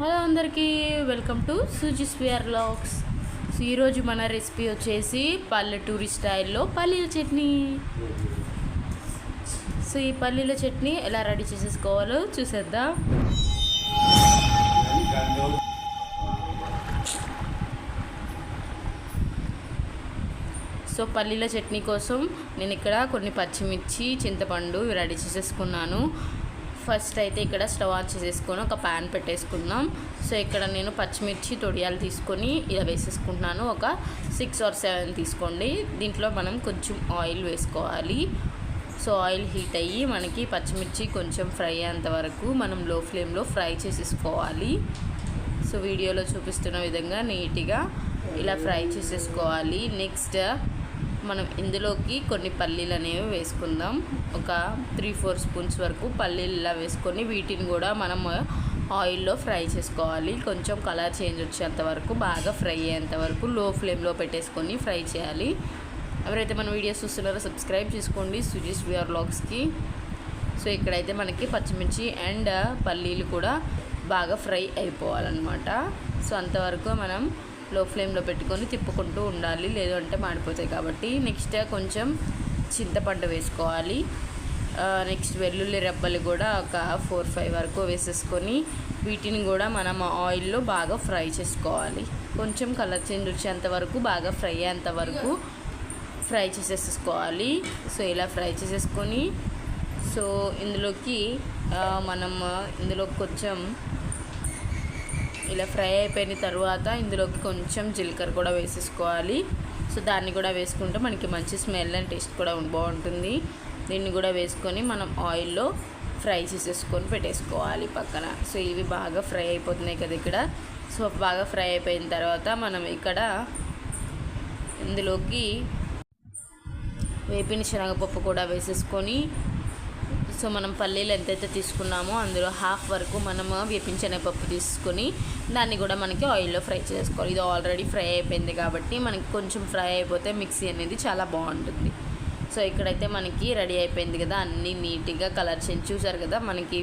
Hello అందరికీ welcome to సూజిస్ వియర్ లాక్స్. సో ఈరోజు మన రెసిపీ వచ్చేసి పల్లెటూరి స్టైల్లో పల్లీల చట్నీ. సో ఈ పల్లీల చట్నీ ఎలా రెడీ చేసేసుకోవాలో చూసేద్దాం. సో పల్లీల చట్నీ కోసం నేను ఇక్కడ కొన్ని పచ్చిమిర్చి చింతపండు రెడీ చేసేసుకున్నాను. ఫస్ట్ అయితే ఇక్కడ స్టవ్ ఆన్ చేసేసుకొని ఒక ప్యాన్ పెట్టేసుకుందాం. సో ఇక్కడ నేను పచ్చిమిర్చి తొడియాలు తీసుకొని ఇలా వేసేసుకుంటున్నాను. ఒక సిక్స్ ఆర్ సెవెన్ తీసుకోండి. దీంట్లో మనం కొంచెం ఆయిల్ వేసుకోవాలి. సో ఆయిల్ హీట్ అయ్యి మనకి పచ్చిమిర్చి కొంచెం ఫ్రై అయ్యేంత వరకు మనం లో ఫ్లేమ్లో ఫ్రై చేసేసుకోవాలి. సో వీడియోలో చూపిస్తున్న విధంగా నీట్గా ఇలా ఫ్రై చేసేసుకోవాలి. నెక్స్ట్ మనం ఇందులోకి కొన్ని పల్లీలు అనేవి వేసుకుందాం. ఒక త్రీ ఫోర్ స్పూన్స్ వరకు పల్లీలు ఇలా వేసుకొని వీటిని కూడా మనం ఆయిల్లో ఫ్రై చేసుకోవాలి. కొంచెం కలర్ చేంజ్ వచ్చేంత వరకు బాగా ఫ్రై అయ్యేంత వరకు లో ఫ్లేమ్లో పెట్టేసుకొని ఫ్రై చేయాలి. ఎవరైతే మన వీడియోస్ చూస్తున్నారో సబ్స్క్రైబ్ చేసుకోండి సుజీస్ విఆర్ బ్లాగ్స్కి సో ఇక్కడైతే మనకి పచ్చిమిర్చి అండ్ పల్లీలు కూడా బాగా ఫ్రై అయిపోవాలన్నమాట. సో అంతవరకు మనం లో ఫ్లేమ్లో పెట్టుకొని తిప్పుకుంటూ ఉండాలి. లేదు అంటే మాడిపోతాయి కాబట్టి నెక్స్ట్ కొంచెం చింతపండు వేసుకోవాలి. నెక్స్ట్ వెల్లుల్లి రెబ్బలు కూడా ఒక ఫోర్ ఫైవ్ వరకు వేసేసుకొని వీటిని కూడా మనం ఆయిల్లో బాగా ఫ్రై చేసుకోవాలి. కొంచెం కలర్ చేంజ్ వచ్చేంత వరకు బాగా ఫ్రై అయ్యేంత వరకు ఫ్రై చేసేసుకోవాలి. సో ఇలా ఫ్రై చేసేసుకొని సో ఇందులోకి మనం ఇందులో కొంచెం ఇలా ఫ్రై అయిపోయిన తర్వాత ఇందులోకి కొంచెం జీలకర్ర కూడా వేసేసుకోవాలి. సో దాన్ని కూడా వేసుకుంటే మనకి మంచి స్మెల్ అండ్ టేస్ట్ కూడా బాగుంటుంది. దీన్ని కూడా వేసుకొని మనం ఆయిల్లో ఫ్రై చేసేసుకొని పెట్టేసుకోవాలి పక్కన. సో ఇవి బాగా ఫ్రై అయిపోతున్నాయి కదా ఇక్కడ. సో బాగా ఫ్రై అయిపోయిన తర్వాత మనం ఇక్కడ ఇందులోకి వేపిన శనగపప్పు కూడా వేసేసుకొని సో మనం పల్లీలు ఎంతైతే తీసుకున్నామో అందులో హాఫ్ వరకు మనము వేపించిన పప్పు తీసుకొని దాన్ని కూడా మనకి ఆయిల్లో ఫ్రై చేసుకోవాలి. ఇది ఆల్రెడీ ఫ్రై అయిపోయింది కాబట్టి మనకి కొంచెం ఫ్రై అయిపోతే మిక్సీ అనేది చాలా బాగుంటుంది. సో ఇక్కడైతే మనకి రెడీ అయిపోయింది కదా అన్నీ నీట్గా కలర్ చేంజ్ చూసారు కదా మనకి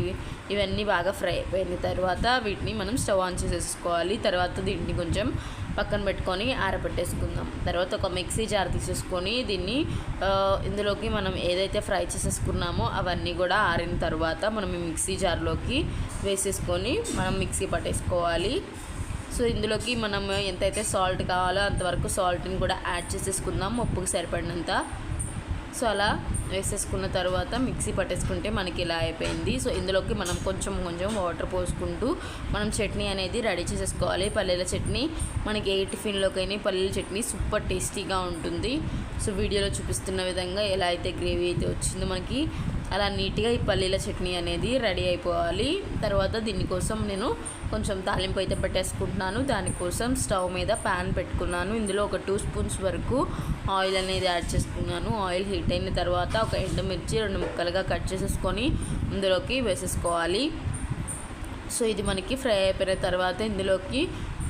ఇవన్నీ బాగా ఫ్రై అయిపోయిన తర్వాత వీటిని మనం స్టవ్ ఆన్ చేసేసుకోవాలి. తర్వాత దీన్ని కొంచెం పక్కన పెట్టుకొని ఆరబెట్టేసుకుందాం. తర్వాత ఒక మిక్సీ జార్ తీసేసుకొని దీన్ని ఇందులోకి మనం ఏదైతే ఫ్రై చేసేసుకున్నామో అవన్నీ కూడా ఆరిన తర్వాత మనం ఈ మిక్సీ జార్లోకి వేసేసుకొని మనం మిక్సీ పట్టేసుకోవాలి. సో ఇందులోకి మనం ఎంతైతే సాల్ట్ కావాలో అంతవరకు సాల్ట్ని కూడా యాడ్ చేసేసుకుందాం. ఉప్పుకి సరిపడినంత సో అలా వేసేసుకున్న తర్వాత మిక్సీ పట్టేసుకుంటే మనకి ఇలా అయిపోయింది. సో ఇందులోకి మనం కొంచెం కొంచెం వాటర్ పోసుకుంటూ మనం చట్నీ అనేది రెడీ చేసేసుకోవాలి. పల్లెల చట్నీ మనకి ఏ టిఫిన్లోకైనా పల్లెల చట్నీ సూపర్ టేస్టీగా ఉంటుంది. సో వీడియోలో చూపిస్తున్న విధంగా ఎలా అయితే గ్రేవీ అయితే వచ్చిందో మనకి అలా నీట్గా ఈ పల్లీల చట్నీ అనేది రెడీ అయిపోవాలి. తర్వాత దీనికోసం నేను కొంచెం తాలింపు అయితే పెట్టేసుకుంటున్నాను. దానికోసం స్టవ్ మీద ప్యాన్ పెట్టుకున్నాను. ఇందులో ఒక టూ స్పూన్స్ వరకు ఆయిల్ అనేది యాడ్ చేసుకున్నాను ఆయిల్ హీట్ అయిన తర్వాత ఒక ఎండుమిర్చి రెండు ముక్కలుగా కట్ చేసేసుకొని ఇందులోకి వేసేసుకోవాలి. సో ఇది మనకి ఫ్రై అయిపోయిన తర్వాత ఇందులోకి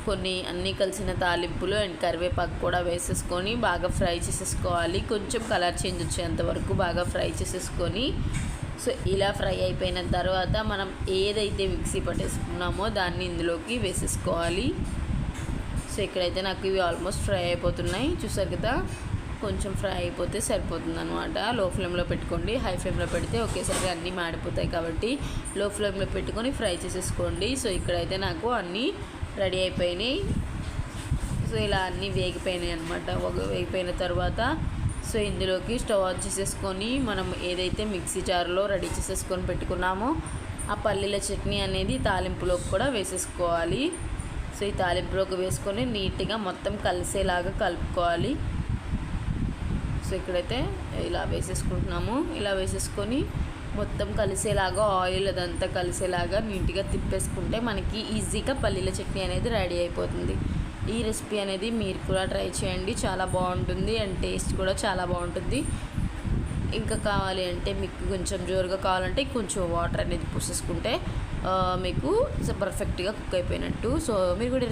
కొన్ని అన్నీ కలిసిన తాలింపులు అండ్ కరివేపాకు కూడా వేసేసుకొని బాగా ఫ్రై చేసేసుకోవాలి. కొంచెం కలర్ చేంజ్ వచ్చేంత వరకు బాగా ఫ్రై చేసేసుకొని సో ఇలా ఫ్రై అయిపోయిన తర్వాత మనం ఏదైతే మిక్సీ పట్టేసుకున్నామో దాన్ని ఇందులోకి వేసేసుకోవాలి. సో ఇక్కడైతే నాకు ఇవి ఆల్మోస్ట్ ఫ్రై అయిపోతున్నాయి. చూసారు కదా కొంచెం ఫ్రై అయిపోతే సరిపోతుంది అనమాట లో ఫ్లేమ్లో పెట్టుకోండి. హై ఫ్లేమ్లో పెడితే ఒకేసారి అన్నీ మాడిపోతాయి కాబట్టి లో ఫ్లేమ్లో పెట్టుకొని ఫ్రై చేసేసుకోండి. సో ఇక్కడైతే నాకు అన్నీ రెడీ అయిపోయినాయి. సో ఇలా అన్నీ వేగిపోయినాయి అనమాట ఒక వేగిపోయిన తర్వాత సో ఇందులోకి స్టవ్ ఆన్ చేసేసుకొని మనం ఏదైతే మిక్సీ జార్లో రెడీ చేసేసుకొని పెట్టుకున్నామో ఆ పల్లీల చట్నీ అనేది తాలింపులోకి కూడా వేసేసుకోవాలి. సో ఈ తాలింపులోకి వేసుకొని నీట్గా మొత్తం కలిసేలాగా కలుపుకోవాలి. సో ఇక్కడైతే ఇలా వేసేసుకుంటున్నాము. ఇలా వేసేసుకొని మొత్తం కలిసేలాగా ఆయిల్ అదంతా కలిసేలాగా నీట్గా తిప్పేసుకుంటే మనకి ఈజీగా పల్లీల చట్నీ అనేది రెడీ అయిపోతుంది. ఈ రెసిపీ అనేది మీరు కూడా ట్రై చేయండి. చాలా బాగుంటుంది అండ్ టేస్ట్ కూడా చాలా బాగుంటుంది. ఇంకా కావాలి అంటే మీకు కొంచెం జోరుగా కావాలంటే కొంచెం వాటర్ అనేది పోసేసుకుంటే మీకు పర్ఫెక్ట్గా కుక్ అయిపోయినట్టు. సో మీరు కూడా